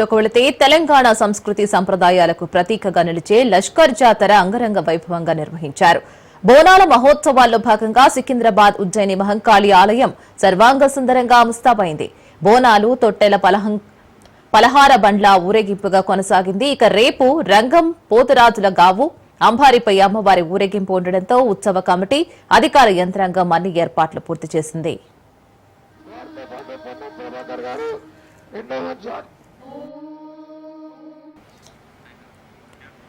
లోకి వెళితే తెలంగాణ సంస్కృతి సంప్రదాయాలకు ప్రతీకగా నిలిచే లష్కర్ జాతర అంగరంగ వైభవంగా నిర్వహించారు. బోనాల మహోత్సవాల్లో భాగంగా సికింద్రాబాద్ ఉజ్జయిని మహంకాళి ఆలయం సర్వాంగ సుందరంగా ముస్తాబైంది. బోనాలు తొట్టెల పలహం పలహార బండ్ల ఊరేగింపుగా కొనసాగింది. ఇక రేపు రంగం పోతురాజుల గావు అంబారిపై అమ్మవారి ఊరేగింపు ఉండడంతో ఉత్సవ కమిటీ అధికార యంత్రాంగం అన్ని ఏర్పాట్లు పూర్తి చేసింది.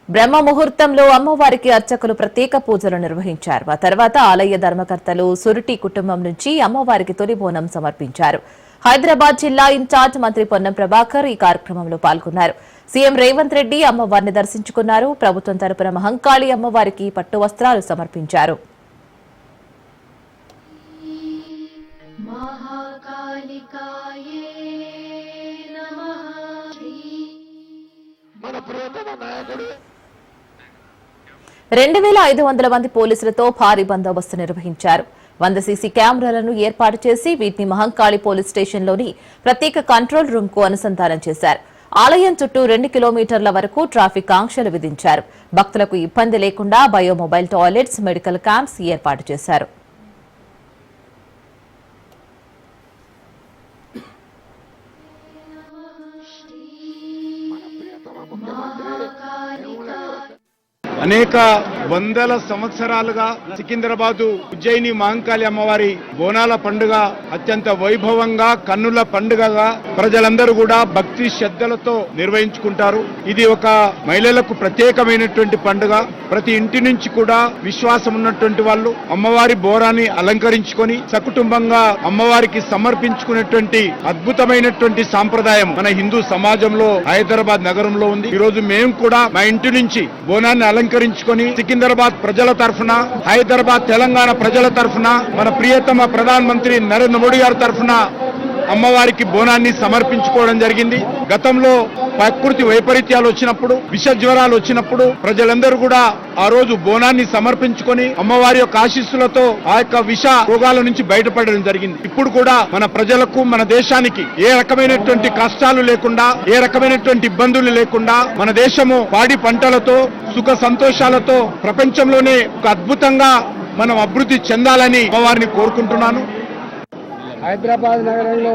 బ్రహ్మ ముహూర్తంలో అమ్మవారికి అర్చకులు ప్రత్యేక పూజలు నిర్వహించారు. ఆ తర్వాత ఆలయ ధర్మకర్తలు సురుటి కుటుంబం నుంచి అమ్మవారికి తొలి బోనం సమర్పించారు. హైదరాబాద్ జిల్లా ఇన్ఛార్జ్ మంత్రి పొన్నం ప్రభాకర్ ఈ కార్యక్రమంలో పాల్గొన్నారు. సీఎం రేవంత్ రెడ్డి అమ్మవారిని దర్శించుకున్నారు. ప్రభుత్వం తరపున మహంకాళి అమ్మవారికి పట్టు వస్త్రాలు సమర్పించారు. మహాకాళికాయే నాయకుడు. రెండు వేల ఐదు వందల మంది పోలీసులతో భారీ బందోబస్తు నిర్వహించారు. వంద సీసీ కెమెరాలను ఏర్పాటు చేసి వీటిని మహంకాళి పోలీస్ స్టేషన్లోని ప్రత్యేక కంట్రోల్ రూమ్కు అనుసంధానం చేశారు. ఆలయం చుట్టూ రెండు కిలోమీటర్ల వరకు ట్రాఫిక్ ఆంక్షలు విధించారు. భక్తులకు ఇబ్బంది లేకుండా బయోమొబైల్ టాయిలెట్స్ మెడికల్ క్యాంప్స్ ఏర్పాటు చేశారు. ప్రియతమ ముఖ్యమంత్రి అనేక వందల సంవత్సరాలుగా సికింద్రాబాదు ఉజ్జయిని మహంకాళి అమ్మవారి బోనాల పండుగ అత్యంత వైభవంగా కన్నుల పండుగగా ప్రజలందరూ కూడా భక్తి శ్రద్ధలతో నిర్వహించుకుంటారు. ఇది ఒక మహిళలకు ప్రత్యేకమైనటువంటి పండుగ. ప్రతి ఇంటి నుంచి కూడా విశ్వాసం ఉన్నటువంటి వాళ్ళు అమ్మవారి బోరాన్ని అలంకరించుకొని సకుటుంబంగా అమ్మవారికి సమర్పించుకునేటువంటి అద్భుతమైనటువంటి సాంప్రదాయం మన హిందూ సమాజంలో హైదరాబాద్ నగరంలో ఉంది. ఈ రోజు మేము కూడా మా ఇంటి నుంచి బోనాన్ని అలంకరించుకొని సికింద్రాబాద్ ప్రజల తరఫున హైదరాబాద్ తెలంగాణ ప్రజల తరఫున మన ప్రియతమ ప్రధాన మంత్రి నరేంద్ర మోడీ గారి తరఫున అమ్మవారికి బోనాన్ని సమర్పించుకోవడం జరిగింది. గతంలో ప్రకృతి వైపరీత్యాలు వచ్చినప్పుడు విష జ్వరాలు వచ్చినప్పుడు ప్రజలందరూ కూడా ఆ రోజు బోనాన్ని సమర్పించుకొని అమ్మవారి యొక్క ఆశీస్సులతో ఆ యొక్క విష రోగాల నుంచి బయటపడడం జరిగింది. ఇప్పుడు కూడా మన ప్రజలకు మన దేశానికి ఏ రకమైనటువంటి కష్టాలు లేకుండా ఏ రకమైనటువంటి ఇబ్బందులు లేకుండా మన దేశము పాడి పంటలతో సుఖ సంతోషాలతో ప్రపంచంలోనే ఒక అద్భుతంగా మనం అభివృద్ధి చెందాలని అమ్మవారిని కోరుకుంటున్నాను. హైదరాబాద్ నగరంలో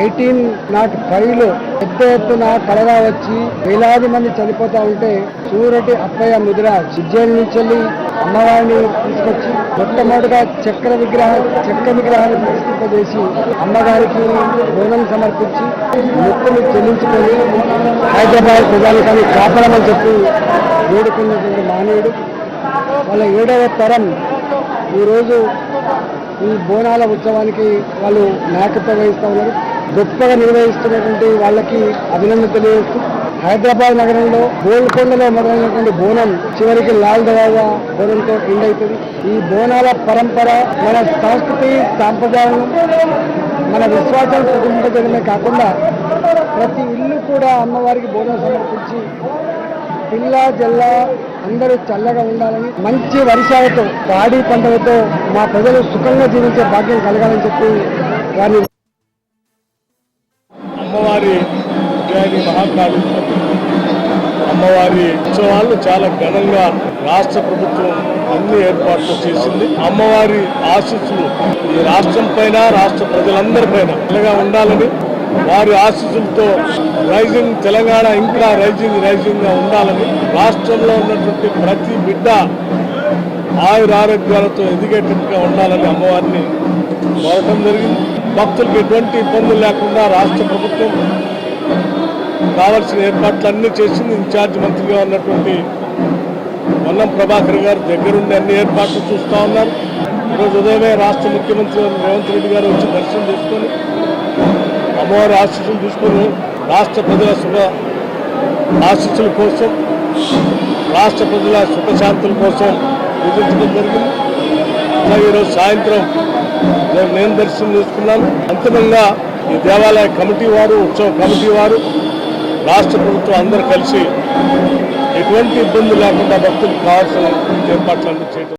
ఎయిటీన్ నాట్ ఫైవ్లో పెద్ద ఎత్తున కలగా వచ్చి వేలాది మంది చనిపోతా ఉంటే సూరటి అప్పయ్య ముదిర ఉజ్జయిని నుంచి వెళ్ళి అమ్మవారిని తీసుకొచ్చి మొట్టమొదటిగా చక్ర విగ్రహ చక్ర విగ్రహాన్ని ప్రతిష్ఠింపజేసి అమ్మగారికి బోనం సమర్పించి మొక్కులు చెల్లించుకొని హైదరాబాద్ ప్రజానికాన్ని కాపాడమని చెప్పి వేడుకున్నటువంటి మానవుడు. వాళ్ళ ఏడవ తరం ఈరోజు ఈ బోనాల ఉత్సవానికి వాళ్ళు నాయకత్వం వహిస్తూ ఉన్నారు. గొప్పగా నిర్వహిస్తున్నటువంటి వాళ్ళకి అభినందన తెలియజేస్తూ హైదరాబాద్ నగరంలో గోల్కొండలో మొదలైనటువంటి బోనం చివరికి లాల్ దవాగా బోనంతో ఎండ్ అవుతుంది. ఈ బోనాల పరంపర మన సంస్కృతి సాంప్రదాయం మన విశ్వాసం ప్రతింపజడమే కాకుండా ప్రతి ఇల్లు కూడా అమ్మవారికి బోనం సమర్పించి పిల్ల జిల్లా అందరూ చల్లగా ఉండాలని మంచి వర్షాలతో పాడి పంటలతో మా ప్రజలు సుఖంగా జీవించే భాగ్యం కలగాలని చెప్పి వారిని అమ్మవారి ఉజ్జయిని మహాకాళి అమ్మవారి ఉత్సవాలు చాలా ఘనంగా రాష్ట్ర ప్రభుత్వం అన్ని ఏర్పాట్లు చేసింది. అమ్మవారి ఆశీస్సులు ఈ రాష్ట్రం పైన రాష్ట్ర ప్రజలందరిపైన ఇలాగా ఉండాలని వారి ఆశీస్సులతో రైజింగ్ తెలంగాణ ఇంకా రైజింగ్ రైజింగ్గా ఉండాలని రాష్ట్రంలో ఉన్నటువంటి ప్రతి బిడ్డ ఆయుర ఆరోగ్యాలతో ఎదిగేటట్టుగా ఉండాలని అమ్మవారిని కోరటం జరిగింది. భక్తులకు ఎటువంటి ఇబ్బందులు లేకుండా రాష్ట్ర ప్రభుత్వం కావాల్సిన ఏర్పాట్లన్నీ చేసింది. ఇన్ఛార్జ్ మంత్రిగా ఉన్నటువంటి పొన్నం ప్రభాకర్ గారు దగ్గరుండి అన్ని ఏర్పాట్లు చూస్తూ ఉన్నారు. ఈరోజు ఉదయమే రాష్ట్ర ముఖ్యమంత్రి రేవంత్ రెడ్డి గారు వచ్చి దర్శనం చేసుకొని అమ్మవారి ఆశీస్సులు తీసుకొని రాష్ట్ర ప్రజల శుభ ఆశీస్సుల కోసం రాష్ట్ర ప్రజల సుఖశాంతుల కోసం పూజించడం జరిగింది. అలాగే ఈరోజు సాయంత్రం నేను- దర్శనం చేసుకున్నాను. అంతిమంగా ఈ దేవాలయ కమిటీ వారు ఉత్సవ కమిటీ వారు రాష్ట్ర ప్రభుత్వం అందరూ కలిసి ఎటువంటి ఇబ్బంది లేకుండా భక్తులకు కావాల్సిన ఏర్పాట్లన్నీ చేయడం